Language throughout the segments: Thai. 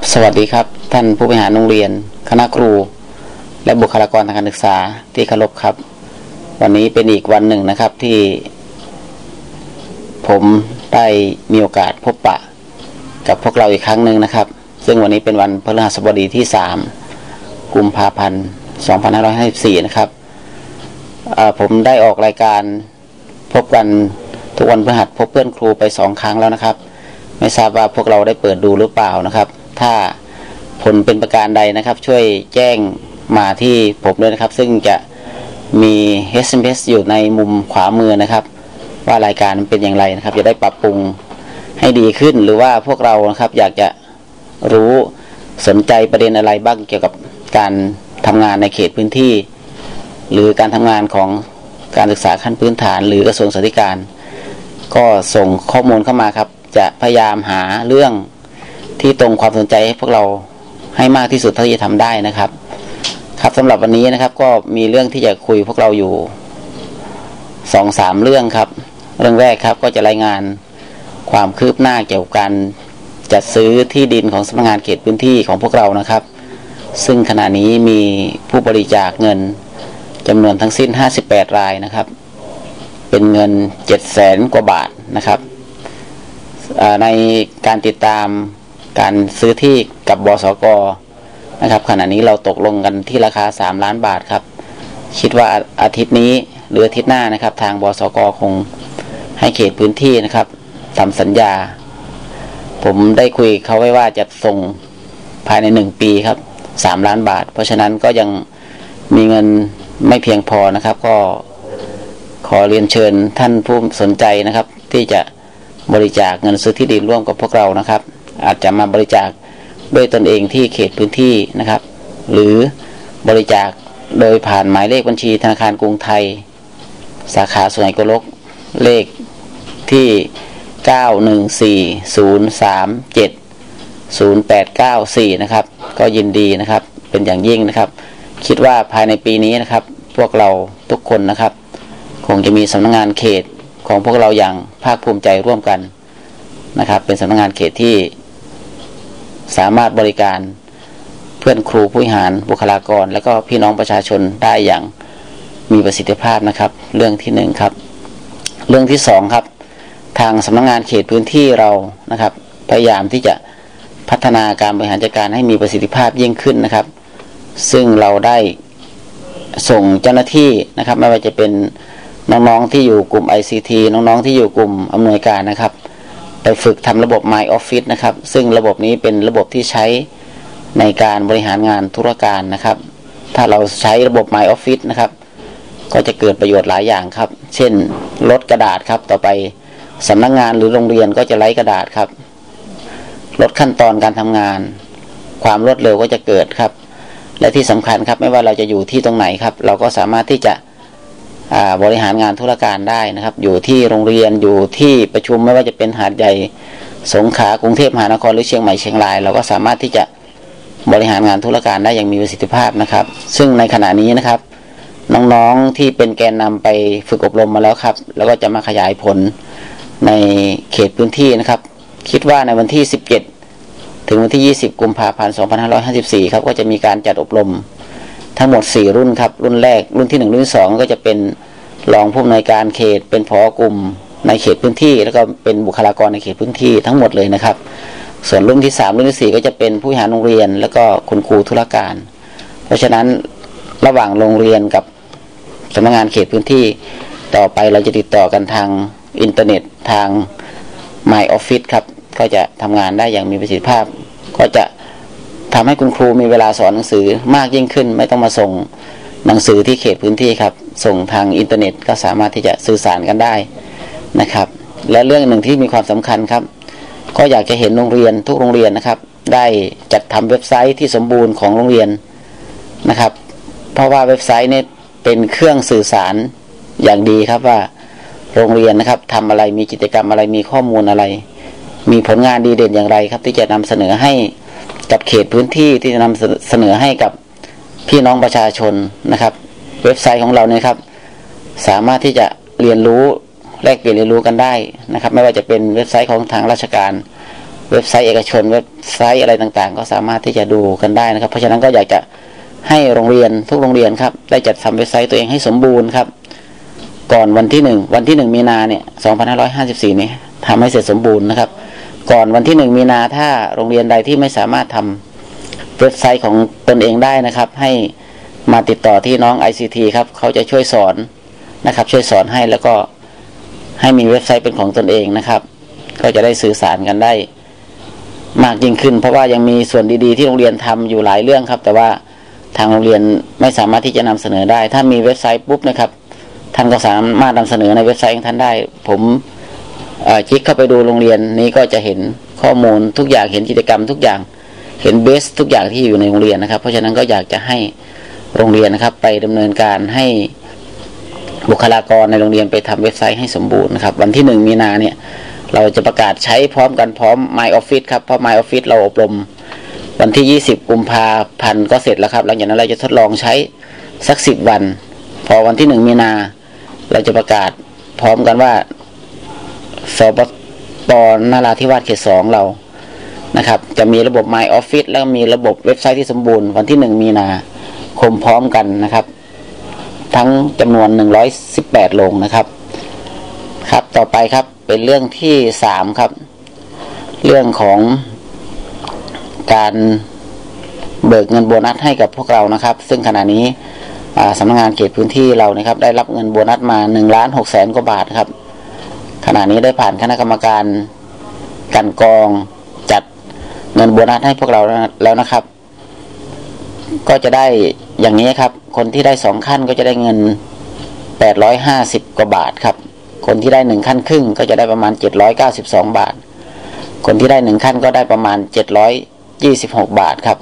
ับสวัสดีครับ ท่านผู้บริหารโรงเรียน คณะครู และบุคลากรทางการศึกษาที่เคารพครับ วันนี้เป็นอีกวันหนึ่งนะครับที่ ผมได้มีโอกาสพบปะ กับพวกเราอีกครั้งหนึ่งนะครับ ซึ่งวันนี้เป็นวันพฤหัสบดีที่ 3 กุมภาพันธ์2554 นะครับเอ่อผมได้ออกรายการพบกันทุกวันพฤหัสพบเพื่อนครูไปสองครั้งแล้วนะครับ ไม่ทราบว่าพวกเราได้เปิดดูหรือเปล่านะครับ ถ้าผลเป็นประการใดนะครับ ช่วยแจ้งมาที่ผมด้วยนะครับ ซึ่งจะมี SMS อยู่ในมุมขวามือนะครับ ว่ารายการเป็นอย่างไรนะครับ จะได้ปรับปรุงให้ดีขึ้นหรือว่าพวกเรานะครับ อยากจะรู้สนใจประเด็นอะไรบ้างเกี่ยวกับการทำงานในเขตพื้นที่ หรือการทำงานของการศึกษาขั้นพื้นฐาน หรือกระทรวงสาธารณการ ก็ส่งข้อมูลเข้ามาครับ จะพยายามหาเรื่อง ที่ตรงความสนใจให้พวกเราให้มากที่สุดเท่าที่จะทำได้นะครับ ครับสำหรับวันนี้นะครับ ก็มีเรื่องที่จะคุยพวกเราอยู่สองสามเรื่องครับ เรื่องแรกครับก็จะรายงานความคืบหน้าเกี่ยวกับการจัดซื้อที่ดินของสำนักงานเขตพื้นที่ของพวกเรานะครับ ซึ่งขณะนี้มีผู้บริจาคเงินจำนวนทั้งสิ้น 58 รายนะครับ เป็นเงิน7แสนกว่าบาทนะครับในการติดตาม การซื้อที่กับบสกนะครับขณะนี้เราตกลงกันที่ราคา 3 ล้านบาทครับ คิดว่าอาทิตย์นี้หรืออาทิตย์หน้านะครับ ทางบสกคงให้เขตพื้นที่นะครับทำสัญญา ผมได้คุยเขาไว้ว่าจะส่งภายในหนึ่งปีครับสามล้านบาท เพราะฉะนั้นก็ยังมีเงินไม่เพียงพอนะครับ ก็ขอเรียนเชิญท่านผู้สนใจนะครับ ที่จะบริจาคเงินซื้อที่ดินร่วมกับพวกเรานะครับ อาจจะมาบริจาคด้วยตนเองที่เขตพื้นที่นะครับ หรือบริจาคโดยผ่านหมายเลขบัญชีธนาคารกรุงไทย สาขาสุไหงโกลกเลขที่ 9140370894 นะครับ ก็ยินดีนะครับเป็นอย่างยิ่งนะครับ คิดว่าภายในปีนี้นะครับ พวกเราทุกคนนะครับ คงจะมีสำนักงานเขตของพวกเราอย่างภาคภูมิใจร่วมกันนะครับ เป็นสำนักงานเขตที่ สามารถบริการเพื่อนครูผู้หารบุคลากร และก็พี่น้องประชาชนได้อย่างมีประสิทธิภาพนะครับ เรื่องที่หนึ่งครับ เรื่องที่สองครับ ทางสำนักงงานเขตพื้นที่เรานะครับ พยายามที่จะพัฒนาการบริหารจัดการให้มีประสิทธิภาพยิ่งขึ้นนะครับ ซึ่งเราได้ส่งเจ้าหน้าที่นะครับ ไม่ว่าจะเป็นน้องๆที่อยู่กลุ่ม ICT น้องๆที่อยู่กลุ่มอำนวยการนะครับ ไปฝึกทำระบบ My Office นะครับ ซึ่งระบบนี้เป็นระบบที่ใช้ในการบริหารงานธุรการนะครับ ถ้าเราใช้ระบบ My Office นะครับ ก็จะเกิดประโยชน์หลายอย่างครับ เช่นลดกระดาษครับ ต่อไปสำนักงงานหรือโรงเรียนก็จะไร้กระดาษครับ ลดขั้นตอนการทำงาน ความรวดเร็วก็จะเกิดครับ และที่สำคัญครับไม่ว่าเราจะอยู่ที่ตรงไหนครับ เราก็สามารถที่จะ บริหารงานธุรการได้นะครับ อยู่ที่โรงเรียนอยู่ที่ประชุมไม่ว่าจะเป็นหาดใหญ่สงขลากรุงเทพมหานครหรือเชียงใหม่เชียงราย เราก็สามารถที่จะบริหารงานธุรการได้อย่างมีประสิทธิภาพนะครับ ซึ่งในขณะนี้นะครับ น้องๆที่เป็นแกนนำไปฝึกอบรมมาแล้วครับ แล้วก็จะมาขยายผลในเขตพื้นที่นะครับ คิดว่าในวันที่ 17 ถึงวันที่ 20 กุมภาพันธ์ 2554 ครับ ก็จะมีการจัดอบรม ทั้งหมด 4 รุ่นครับ รุ่นแรก รุ่นที่ 1 รุ่นที่2ก็จะเป็นรองผู้อำนวยการเขต เป็นผอกลุ่มในเขตพื้นที่ แล้วก็เป็นบุคลากรในเขตพื้นที่ทั้งหมดเลยนะครับ ส่วนรุ่นที่ 3 รุ่นที่ 4 ก็จะเป็นผู้บริหารโรงเรียน แล้วก็คุณครูธุรการ เพราะฉะนั้นระหว่างโรงเรียนกับสำนักงานเขตพื้นที่ ต่อไปเราจะติดต่อกันทางอินเทอร์เน็ตทาง My Office ครับ ก็จะทำงานได้อย่างมีประสิทธิภาพ ก็จะ ทำให้คุณครูมีเวลาสอนหนังสือมากยิ่งขึ้น ไม่ต้องมาส่งหนังสือที่เขตพื้นที่ครับ ส่งทางอินเทอร์เน็ตก็สามารถที่จะสื่อสารกันได้นะครับ และเรื่องหนึ่งที่มีความสำคัญครับ ก็อยากจะเห็นโรงเรียนทุกโรงเรียนนะครับ ได้จัดทำเว็บไซต์ที่สมบูรณ์ของโรงเรียนนะครับ เพราะว่าเว็บไซต์เนี่ยเป็นเครื่องสื่อสารอย่างดีครับว่าโรงเรียนนะครับทำอะไรมีกิจกรรมอะไรมีข้อมูลอะไร มีผลงานดีเด่นอย่างไรครับ ที่จะนำเสนอให้ กับเขตพื้นที่ที่จะนำเสนอให้กับพี่น้องประชาชนนะครับ เว็บไซต์ของเราเนี่ยครับ สามารถที่จะเรียนรู้แลกเปลี่ยนเรียนรู้กันได้นะครับ ไม่ว่าจะเป็นเว็บไซต์ของทางราชการ เว็บไซต์เอกชน เว็บไซต์อะไรต่างๆ ก็สามารถที่จะดูกันได้นะครับ เพราะฉะนั้นก็อยากจะให้โรงเรียนทุกโรงเรียนครับ ได้จัดทำเว็บไซต์ตัวเองให้สมบูรณ์ครับ ก่อนวันที่หนึ่งวันที่หนึ่งมีนาเนี่ยสองพันห้าร้อยห้าสิบสี่นี้ทำให้เสร็จสมบูรณ์นะครับ ก่อนวันที่หนึ่งมีนาถ้าโรงเรียนใดที่ไม่สามารถทำเว็บไซต์ของตนเองได้นะครับ ให้มาติดต่อที่น้อง ICT ครับเขาจะช่วยสอนนะครับ ช่วยสอนให้แล้วก็ให้มีเว็บไซต์เป็นของตนเองนะครับ ก็จะได้สื่อสารกันได้ มากยิ่งขึ้น เพราะว่ายังมีส่วนดีๆ ที่โรงเรียนทำอยู่หลายเรื่องครับ แต่ว่าทางโรงเรียนไม่สามารถที่จะนำเสนอได้ ถ้ามีเว็บไซต์ปุ๊บนะครับท่านก็สามารถนำเสนอในเว็บไซต์ของท่านได้ ผม คลิกเข้าไปดูโรงเรียนนี้ก็จะเห็นข้อมูลทุกอย่างเห็นกิจกรรมทุกอย่างเห็นเบสทุกอย่างที่อยู่ในโรงเรียนนะครับ เพราะฉะนั้นก็อยากจะให้โรงเรียนนะครับ ไปดำเนินการให้บุคลากรในโรงเรียนไปทำเว็บไซต์ให้สมบูรณ์นะครับ วันที่หนึ่งมีนาเนี่ย เราจะประกาศใช้พร้อมกันพร้อม My Office ครับ เพราะ My Office เราอบรม วันที่ 20 กุมภาพันธ์ก็เสร็จแล้วครับ หลังจากนั้นเราจะทดลองใช้สักสิบวัน พอวันที่หนึ่งมีนา เราจะประกาศพร้อมกันว่า สปปนาราธิวาสเขตสองเรานะครับ จะมีระบบ My Office แล้วมีระบบเว็บไซต์ที่สมบูรณ์ วันที่หนึ่งมีนาคมพร้อมกันนะครับ ทั้งจำนวน 118 โรงนะครับ ครับต่อไปครับเป็นเรื่องที่สามครับ เรื่องของการเบิกเงินโบนัสให้กับพวกเรานะครับ ซึ่งขณะนี้สำนักงงานเขตพื้นที่เรานะครับ ได้รับเงินโบนัสมาหนึ่งล้านหกแสนกว่าบาทครับ ขณะนี้ได้ผ่านคณะกรรมการกันกองจัดเงินโบนัสให้พวกเราแล้วนะครับ ก็จะได้อย่างนี้ครับ คนที่ได้สองขั้นก็จะได้เงินแปดร้อยห้าสิบกว่าบาทครับ คนที่ได้หนึ่งขั้นครึ่งก็จะได้ประมาณเจ็ดร้อยเก้าสิบสองบาท คนที่ได้หนึ่งขั้นก็ได้ประมาณเจ็ดร้อยยี่สิบหกบาทครับ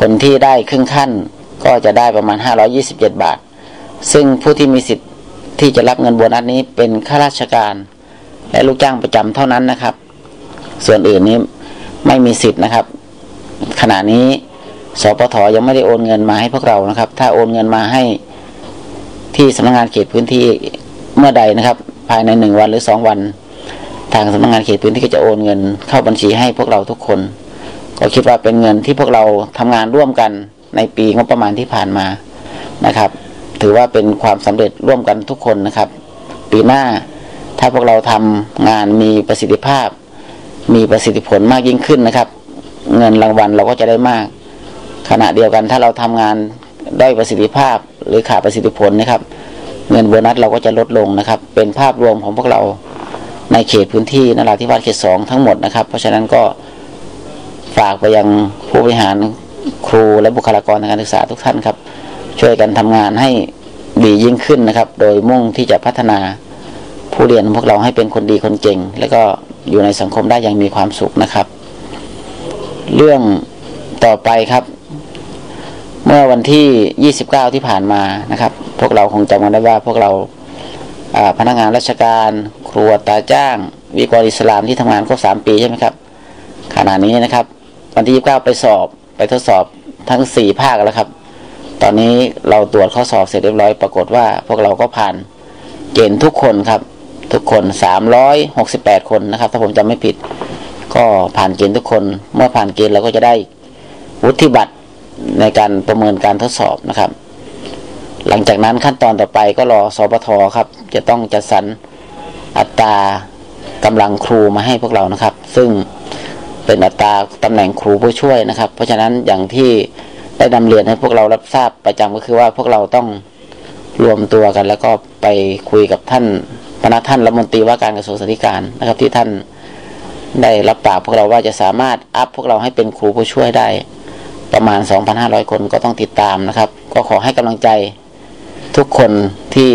คนที่ได้ครึ่งขั้นก็จะได้ประมาณห้าร้อยี่สิบเจ็ดบาท ซึ่งผู้ที่มีสิทธิ์ที่จะรับเงินโบนัสนี้เป็นข้าราชการ และลูกจ้างประจำเท่านั้นนะครับ ส่วนอื่นนี้ไม่มีสิทธิ์นะครับ ขณะนี้สปทยังไม่ได้โอนเงินมาให้พวกเรานะครับ ถ้าโอนเงินมาให้ที่สำนักงงานเขตพื้นที่เมื่อใดนะครับ ภายในหนึ่งวันหรือสองวัน ทางสำนักงงานเขตพื้นที่ก็จะโอนเงินเข้าบัญชีให้พวกเราทุกคน ก็คิดว่าเป็นเงินที่พวกเราทำงานร่วมกันในปีงบประมาณที่ผ่านมานะครับ ถือว่าเป็นความสำเร็จร่วมกันทุกคนนะครับ ปีหน้า ถ้าพวกเราทำงานมีประสิทธิภาพ มีประสิทธิผลมากยิ่งขึ้นนะครับ เงินรางวัลเราก็จะได้มาก ขณะเดียวกันถ้าเราทำงานได้ประสิทธิภาพ หรือขาดประสิทธิผลนะครับ เงินโบนัสเราก็จะลดลงนะครับ เป็นภาพรวมของพวกเราในเขตพื้นที่นราธิวาสเขตสองทั้งหมดนะครับ เพราะฉะนั้นก็ฝากไปยังผู้บริหารครูและบุคลากรทางการศึกษาทุกท่านครับ ช่วยกันทำงานให้ดียิ่งขึ้นนะครับ โดยมุ่งที่จะพัฒนา ผู้เรียนพวกเราให้เป็นคนดีคนเก่ง และก็อยู่ในสังคมได้อย่างมีความสุขนะครับ เรื่องต่อไปครับ เมื่อวันที่ 29 ที่ผ่านมานะครับ พวกเราคงจำกันได้ว่าพวกเราพนักงานราชการ ครัวตาจ้าง วิกรอิสลามที่ทำงานครบ3 ปีใช่ไหมครับขณะนี้นะครับ วันที่ 29 ไปสอบไปทดสอบทั้ง 4 ภาคแล้วครับ ตอนนี้เราตรวจข้อสอบเสร็จเรียบร้อยปรากฏว่า พวกเราก็ผ่านเกณฑ์ทุกคนครับ ทุกคน 368 คนนะครับ ถ้าผมจำไม่ผิด ก็ผ่านเกณฑ์ทุกคน เมื่อผ่านเกณฑ์เราก็จะได้วุฒิบัตรในการประเมินการทดสอบนะครับ หลังจากนั้นขั้นตอนต่อไปก็รอสปทครับ จะต้องจัดสรรอัตรากำลังครูมาให้พวกเรานะครับ ซึ่งเป็นอัตราตำแหน่งครูผู้ช่วยนะครับ เพราะฉะนั้นอย่างที่ได้นำเรียนให้พวกเรารับทราบประจำก็คือว่าพวกเราต้องรวมตัวกัน แล้วก็ไปคุยกับท่าน พนักท่านรัฐมนตรีว่าการกระทรวงสาธารณนะครับ ที่ท่านได้รับปากพวกเราว่าจะสามารถอัพพวกเราให้เป็นครูผู้ช่วยได้ประมาณ 2,500 คนก็ต้องติดตามนะครับ ก็ขอให้กำลังใจทุกคนที่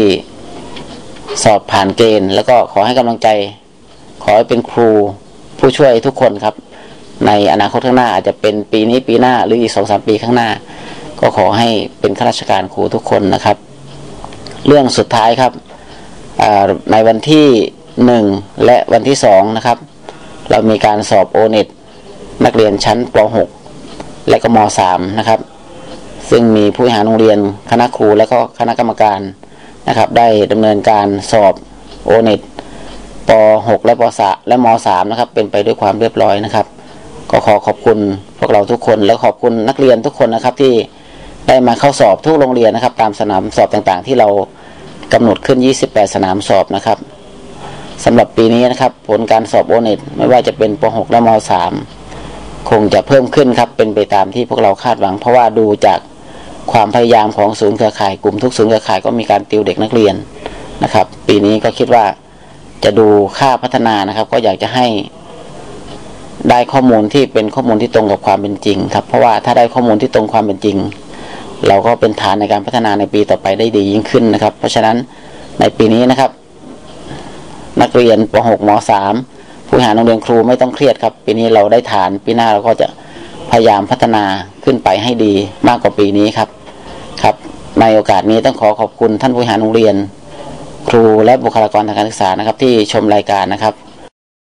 สอบผ่านเกณฑ์ แล้วก็ขอให้กำลังใจ ขอให้เป็นครูผู้ช่วยทุกคนครับ ในอนาคตข้างหน้าอาจจะเป็นปีนี้ปีหน้าหรืออีกสองสามปีข้างหน้า ก็ขอให้เป็นข้าราชการครูทุกคนนะครับ เรื่องสุดท้ายครับ ในวันที่หนึ่งและวันที่สองนะครับ เรามีการสอบโอเน็ตนักเรียนชั้นป .6 และก็ม .3 นะครับ ซึ่งมีผู้บริหารโรงเรียนคณะครูและก็คณะกรรมการนะครับ ได้ดำเนินการสอบโอเน็ตป .6 และป .3 และม .3 นะครับ เป็นไปด้วยความเรียบร้อยนะครับ ก็ขอขอบคุณพวกเราทุกคน และขอบคุณนักเรียนทุกคนนะครับที่ได้มาเข้าสอบทุกโรงเรียนนะครับ ตามสนามสอบต่างๆ ที่เรา กำหนดขึ้น 28 สนามสอบนะครับสำหรับปีนี้นะครับ ผลการสอบโอเน็ตไม่ว่าจะเป็นป .6 และม .3 คงจะเพิ่มขึ้นครับ เป็นไปตามที่พวกเราคาดหวัง เพราะว่าดูจากความพยายามของศูนย์เครือข่ายกลุ่มทุกศูนย์เครือข่ายก็มีการติวเด็กนักเรียนนะครับ ปีนี้ก็คิดว่าจะดูค่าพัฒนานะครับ ก็อยากจะให้ได้ข้อมูลที่เป็นข้อมูลที่ตรงกับความเป็นจริงครับ เพราะว่าถ้าได้ข้อมูลที่ตรงความเป็นจริง เราก็เป็นฐานในการพัฒนาในปีต่อไปได้ดียิ่งขึ้นนะครับ เพราะฉะนั้นในปีนี้นะครับ นักเรียนป .6 ม .3 ผู้หารโรงเรียนครูไม่ต้องเครียดครับ ปีนี้เราได้ฐานปีหน้าเราก็จะพยายามพัฒนาขึ้นไปให้ดีมากกว่าปีนี้ครับครับ ในโอกาสนี้ต้องขอขอบคุณท่านผู้หารโรงเรียน ครูและบุคลากรทางการศึกษานะครับ ที่ชมรายการนะครับ